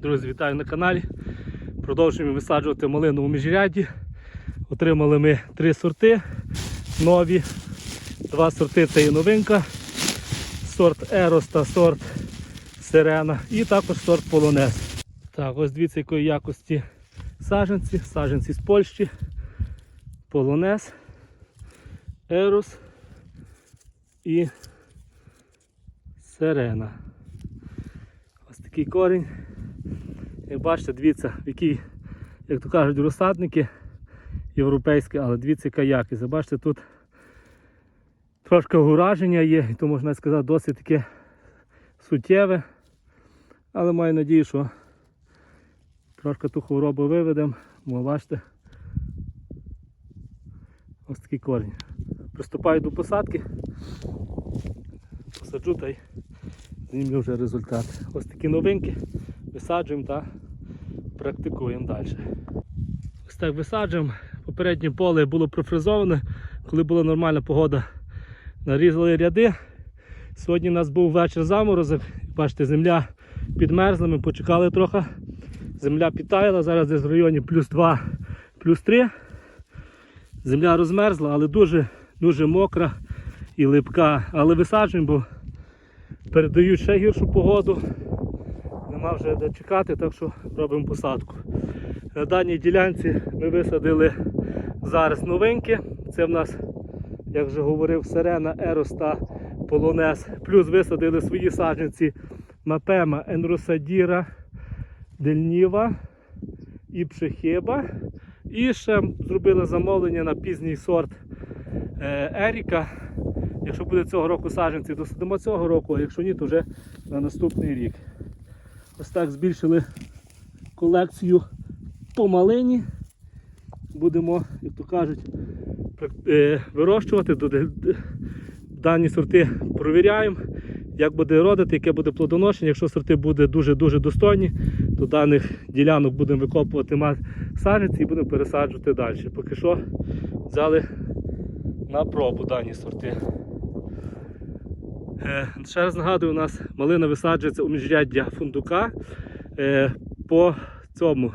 Друзі, вітаю на каналі. Продовжуємо висаджувати малину у міжряді. Отримали ми три сорти нові. Два сорти це є новинка. Сорт Ерос та сорт Сирена. І також сорт Полонез. Так, ось дивіться, якої якості саджанці. Саджанці з Польщі. Полонез, Ерос і Сирена. Ось такий корінь. Як бачите, дивіться, який, як то кажуть, розсадники європейські, але дивіться, яка якість. Бачите, тут трошки ураження є, і то можна сказати досить таке суттєве. Але маю надію, що трошки ту хворобу виведемо. Бачите, ось такий корінь. Приступаю до посадки, посаджу та й знімлю вже результат. Ось такі новинки висаджуємо та практикуємо далі. Ось так висаджуємо. Попереднє поле було профризоване, коли була нормальна погода. Нарізали ряди. Сьогодні у нас був вечір заморозок. Бачите, земля підмерзла, ми почекали трохи. Земля підтаяла, зараз десь в районі плюс 2, плюс 3. Земля розмерзла, але дуже дуже мокра і липка. Але висаджуємо, бо передають ще гіршу погоду. Нема вже де чекати, так що робимо посадку. На даній ділянці ми висадили зараз новинки. Це в нас, як вже говорив, Сирена, Ерос та Полонез. Плюс висадили свої саджанці Мапема, Енросадіра, Дельніва і Пшехиба. І ще зробили замовлення на пізній сорт е, Еріка. Якщо буде цього року саджанці, то садимо цього року, а якщо ні, то вже на наступний рік. Ось так збільшили колекцію по малині. Будемо, як то кажуть, е, вирощувати. Дані сорти провіряємо, як буде родити, яке буде плодоношення. Якщо сорти будуть дуже-дуже достойні, то даних ділянок будемо викопувати саджанці і будемо пересаджувати далі. Поки що взяли на пробу дані сорти. Е, Ще раз нагадую, у нас малина висаджується у міжряддя фундука. Е, По цьому,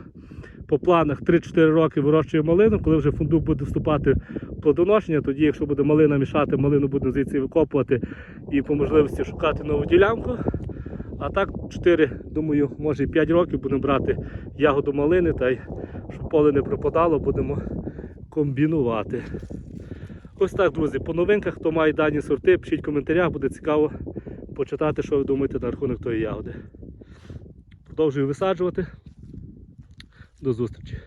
по планах 3-4 роки вирощуємо малину. Коли вже фундук буде вступати в плодоношення, тоді, якщо буде малина мішати, малину будемо звідси викопувати і по можливості шукати нову ділянку. А так 4, думаю, може і 5 років будемо брати ягоду малини та й щоб поле не пропадало, будемо комбінувати. Ось так, друзі, по новинках, хто має дані сорти, пишіть в коментарях, буде цікаво почитати, що ви думаєте на рахунок тої ягоди. Продовжую висаджувати. До зустрічі.